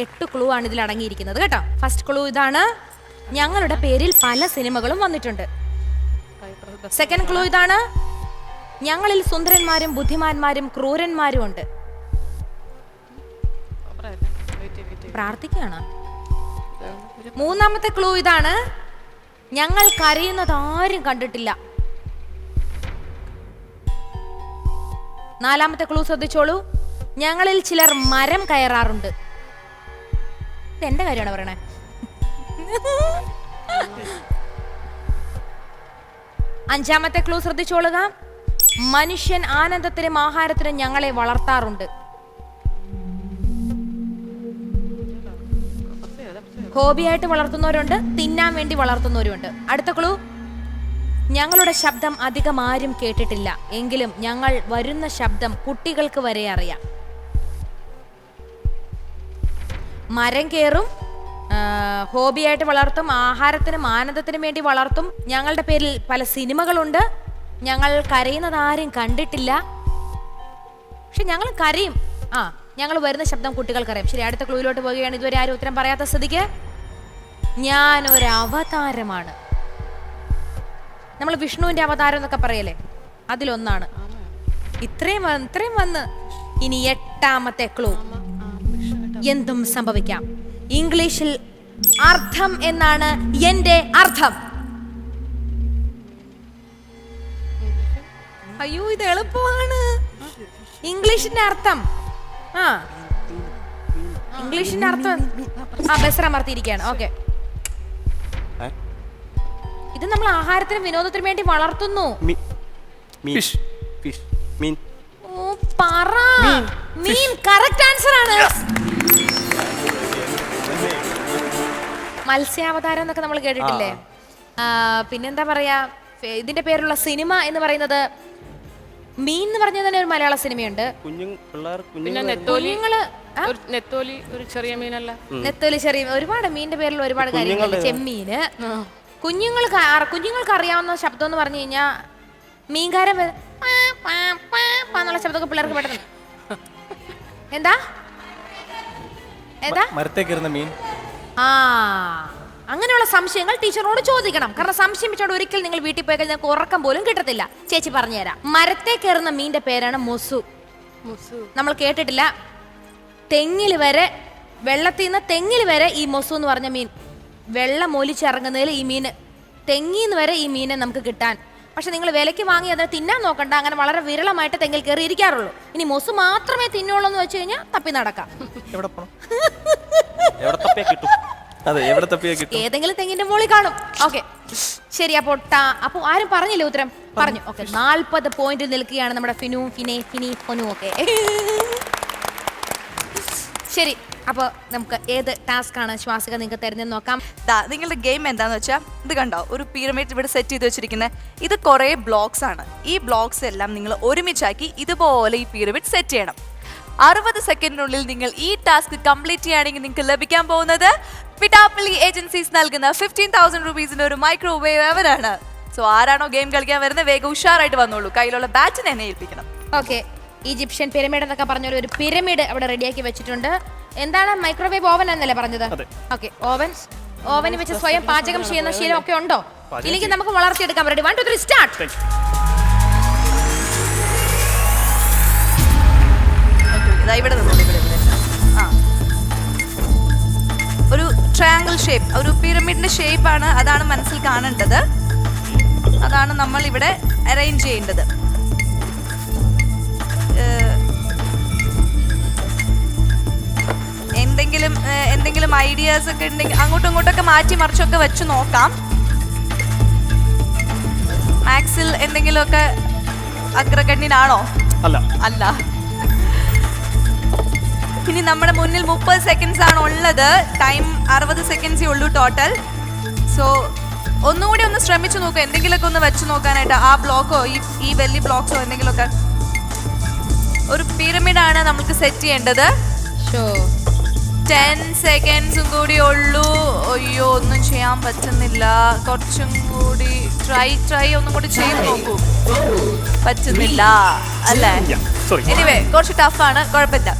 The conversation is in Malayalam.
എട്ട് ക്ലൂ ആണ് ഇതിൽ അടങ്ങിയിരിക്കുന്നത് കേട്ടോ. ഫസ്റ്റ് ക്ലൂ ഇതാണ്. ഞങ്ങളുടെ പേരിൽ പല സിനിമകളും വന്നിട്ടുണ്ട്. സെക്കൻഡ് ക്ലൂ ഇതാണ്. ഞങ്ങളിൽ സുന്ദരന്മാരും ബുദ്ധിമാന്മാരും ക്രൂരന്മാരും ഉണ്ട്. പ്രാർത്ഥിക്കുകയാണ്. മൂന്നാമത്തെ ക്ലൂ ഇതാണ്. ഞങ്ങൾ കരയുന്നത് ആരും കണ്ടിട്ടില്ല. നാലാമത്തെ ക്ലൂ ശ്രദ്ധിച്ചോളൂ. ഞങ്ങളിൽ ചിലർ മരം കയറാറുണ്ട്. ഇത് എന്റെ കാര്യമാണ് പറയണേ? അഞ്ചാമത്തെ ക്ലൂ ശ്രദ്ധിച്ചോളുക. മനുഷ്യൻ ആനന്ദത്തിനും ആഹാരത്തിനും ഞങ്ങളെ വളർത്താറുണ്ട്. ഹോബിയായിട്ട് വളർത്തുന്നവരുണ്ട് തിന്നാൻ വേണ്ടി വളർത്തുന്നവരുണ്ട്. അടുത്ത ക്ലൂ ഞങ്ങളുടെ ശബ്ദം അധികം ആരും കേട്ടിട്ടില്ല. എങ്കിലും ഞങ്ങൾ വരുന്ന ശബ്ദം കുട്ടികൾക്ക് വരെ അറിയാം. മരം കയറും ഹോബിയായിട്ട് വളർത്തും ആഹാരത്തിനും ആനന്ദത്തിനും വേണ്ടി വളർത്തും. ഞങ്ങളുടെ പേരിൽ പല സിനിമകളുണ്ട്. ഞങ്ങൾ കരയുന്നത് ആരും കണ്ടിട്ടില്ല. പക്ഷെ ഞങ്ങൾ കരയും. ആ ഞങ്ങൾ വരുന്ന ശബ്ദം കുട്ടികൾക്കറിയാം. ശരി അടുത്ത ക്ലൂയിലോട്ട് പോവുകയാണ്. ഇതുവരെ ആരും ഉത്തരം പറയാത്ത സ്ഥിതിക്ക് ഞാൻ ഒരു അവതാരമാണ്. നമ്മൾ വിഷ്ണുവിന്റെ അവതാരം എന്നൊക്കെ പറയല്ലേ? അതിലൊന്നാണ്. ഇത്രയും ഇത്രയും വന്ന് ഇനി എട്ടാമത്തെ ക്ലൂ. എന്തും സംഭവിക്കാം. ഇംഗ്ലീഷിൽ അർത്ഥം എന്നാണ് എന്റെ അർത്ഥം. അയ്യോ ഇത് എളുപ്പമാണ്. ഇംഗ്ലീഷിന്റെ അർത്ഥം. ആ. ഇംഗ്ലീഷിന്റെ അർത്ഥം. ആ ബസ്ര അമർത്തിയിരിക്കുകയാണ്. ഓക്കെ. ഇത് നമ്മൾ ആഹാരത്തിനും വിനോദത്തിനും വേണ്ടി വളർത്തുന്നു. മീ- മീൻ. മീൻ. ഓ പറ. മീൻ. കറക്റ്റ് ആൻസർ ആണ് മത്സ്യാവതാരം എന്നൊക്കെ നമ്മൾ കേട്ടിട്ടില്ലേ? പിന്നെന്താ പറയാ ഇതിന്റെ പേരുള്ള സിനിമ എന്ന് പറയുന്നത് മീൻ എന്ന് പറഞ്ഞ തന്നെ ഒരു മലയാള സിനിമയുണ്ട്. കുഞ്ഞു പിള്ളേർ പിന്നെ കുഞ്ഞുങ്ങൾ നെത്തോലി കുഞ്ഞുങ്ങൾ ആ? ഒരു നെത്തോലി ഒരു ചെറിയ മീനല്ല. നെത്തോലി ചെറിയ ഒരുപാട് മീനിന്റെ പേരിൽ ഒരുപാട് കാര്യങ്ങൾ ചെമ്മീന്. കുഞ്ഞുങ്ങൾക്ക് ആ- കുഞ്ഞുങ്ങൾക്ക് അറിയാവുന്ന ശബ്ദം എന്ന് പറഞ്ഞു കഴിഞ്ഞാൽ മീൻകാരൻ വ- പാ, പാ, പാ, പാ എന്നുള്ള ശബ്ദമൊക്കെ പിള്ളേർക്ക് പെട്ടെന്ന്. എന്താ? എന്താ? മരത്തേക്കിരുന്ന മീൻ. ആ അങ്ങനെയുള്ള സംശയങ്ങൾ ടീച്ചറോട് ചോദിക്കണം. കാരണം സംശയം വെച്ചോണ്ട് ഒരിക്കൽ നിങ്ങൾ വീട്ടിൽ പോയി കഴിഞ്ഞാൽ ഉറക്കം പോലും കിട്ടത്തില്ല. ചേച്ചി പറഞ്ഞുതരാം. മരത്തെ കയറുന്ന മീന്റെ പേരാണ് മൊസു. മുസു. നമ്മൾ കേട്ടിട്ടില്ല. തെങ്ങിൽ വരെ വെള്ളത്തിൽ നിന്ന് തെങ്ങിൽ വരെ ഈ മൊസു എന്ന് പറഞ്ഞ മീൻ വെള്ളം ഒലിച്ചിറങ്ങുന്നതിൽ ഈ മീൻ തെങ്ങിന്ന് വരെ ഈ മീനെ നമുക്ക് കിട്ടാൻ. പക്ഷെ നിങ്ങൾ വിലയ്ക്ക് വാങ്ങി അതിനെ തിന്നാൻ നോക്കണ്ട. അങ്ങനെ വളരെ വിരളമായിട്ട് തെങ്ങിൽ കയറി ഇരിക്കാറുള്ളൂ. ഇനി മൊസു മാത്രമേ തിന്നുള്ളൂ എന്ന് വെച്ച് കഴിഞ്ഞാൽ തപ്പി നടക്കാം. എവിടെ പോണം? എവിടെ തപ്പിയാ കിട്ടും? അതെ എവിടെ തപ്പിയാ കിട്ടും? ഏതെങ്കിലും തെങ്ങിന്റെ മുകളിൽ കാണും. ഓക്കെ. ശരി പൊട്ട ടാ- അപ്പോൾ ആരും പറഞ്ഞില്ലേ ഉത്തരം? പറഞ്ഞു. ഓക്കെ നാൽപ്പത് പോയിന്റ് നിൽക്കുകയാണ് നമ്മുടെ ഫിനു ഫിനെ ഫിനി ഫൊനു ഒക്കെ ശരി അപ്പോൾ നമുക്ക് ഏത് ടാസ്ക് ആണ് ശ്വാസിക നിങ്ങൾക്ക് തരുന്നതെന്ന് നോക്കാം. ദാ നിങ്ങളുടെ ഗെയിം എന്താന്ന് വെച്ചാൽ ഇത് കണ്ടോ? ഒരു പിരമിഡ് ഇവിടെ സെറ്റ് ചെയ്ത് വെച്ചിരിക്കുന്നത് ഇത് കുറേ ബ്ലോക്സ് ആണ് ഈ ബ്ലോക്സ് എല്ലാം നിങ്ങൾ ഒരുമിച്ചാക്കി ഇതുപോലെ ഈ പിരമിഡ് സെറ്റ് ചെയ്യണം. അറുപത് സെക്കൻഡിനുള്ളിൽ നിങ്ങൾ ഈ ടാസ്ക് കംപ്ലീറ്റ് ചെയ്യുകയാണെങ്കിൽ നിങ്ങൾക്ക് ലഭിക്കാൻ പോകുന്നത് പിടാപ്പള്ളി ഏജൻസീസ് നൽകുന്ന ഫിഫ്റ്റീൻ തൗസൻഡ് റുപ്പീസിന്റെ ഒരു മൈക്രോവേവ് അവനാണ് സോ ആരാണോ ഗെയിം കളിക്കാൻ വരുന്നത് വേഗം ഉഷാറായിട്ട് വന്നോളൂ. കയ്യിലുള്ള ബാറ്റിനെ എന്നെ ഏൽപ്പിക്കണം. ഓക്കെ ഈജിപ്ഷ്യൻ പിരമിഡ് എന്നൊക്കെ പറഞ്ഞ ഒരു പിരമിഡ് അവിടെ റെഡിയാക്കി വെച്ചിട്ടുണ്ട്. എന്താണ് മൈക്രോവേവ് ഓവൻ എന്നല്ലേ പറഞ്ഞത്? ഓക്കെ ഓവൻ ഓവനിൽ വെച്ച് സ്വയം പാചകം ചെയ്യുന്ന ശീലം ഒക്കെ ഉണ്ടോ ഇല്ലെങ്കിൽ നമുക്ക് വളർത്തിയെടുക്കാൻ ready one two three start ഇതാ ഇവിടെ നിന്നോളൂ ഇവിടെ ഇവിടെ. ആ. ഒരു ട്രയാങ്കിൾ ഷേപ്പ് ഒരു പിരമിഡിന്റെ ഷേപ്പ് ആണ് അതാണ് മനസ്സിൽ കാണേണ്ടത്. അതാണ് നമ്മൾ ഇവിടെ അറേഞ്ച് ചെയ്യേണ്ടത് എന്തെങ്കിലും എന്തെങ്കിലും ഐഡിയാസ് ഒക്കെ ഉണ്ടെങ്കിൽ അങ്ങോട്ടും ഇങ്ങോട്ടൊക്കെ മാറ്റി മറിച്ചൊക്കെ വെച്ച് നോക്കാം. മാക്സിൽ എന്തെങ്കിലുമൊക്കെ അഗ്രഗണ്യനാണോ? അല്ല. അല്ല. ഇനി നമ്മുടെ മുന്നിൽ മുപ്പത് സെക്കൻഡ്സ് ആണ് ഉള്ളത്. ടൈം അറുപത് സെക്കൻഡ്സേ ഉള്ളൂ ടോട്ടൽ സോ ഒന്നുകൂടി ഒന്ന് ശ്രമിച്ചു നോക്കുക എന്തെങ്കിലുമൊക്കെ ഒന്ന് വെച്ച് നോക്കാനായിട്ട് ആ ബ്ലോക്കോ ഈ ഈ വലിയ ബ്ലോക്സോ എന്തെങ്കിലുമൊക്കെ. ഒരു പിരമിഡാണ് നമുക്ക് സെറ്റ് ചെയ്യേണ്ടത്. ഷോ ടെൻ സെക്കൻഡ്സും കൂടി ഉള്ളൂ. അയ്യോ ഒന്നും ചെയ്യാൻ പറ്റുന്നില്ല. കുറച്ചും കൂടി ട്രൈ ട്രൈ ഒന്നും കൂടി ചെയ്ത് നോക്കൂ. പറ്റുന്നില്ല. അല്ലേ. എനിവേ കുറച്ച് ടഫാണ് കുഴപ്പമില്ല.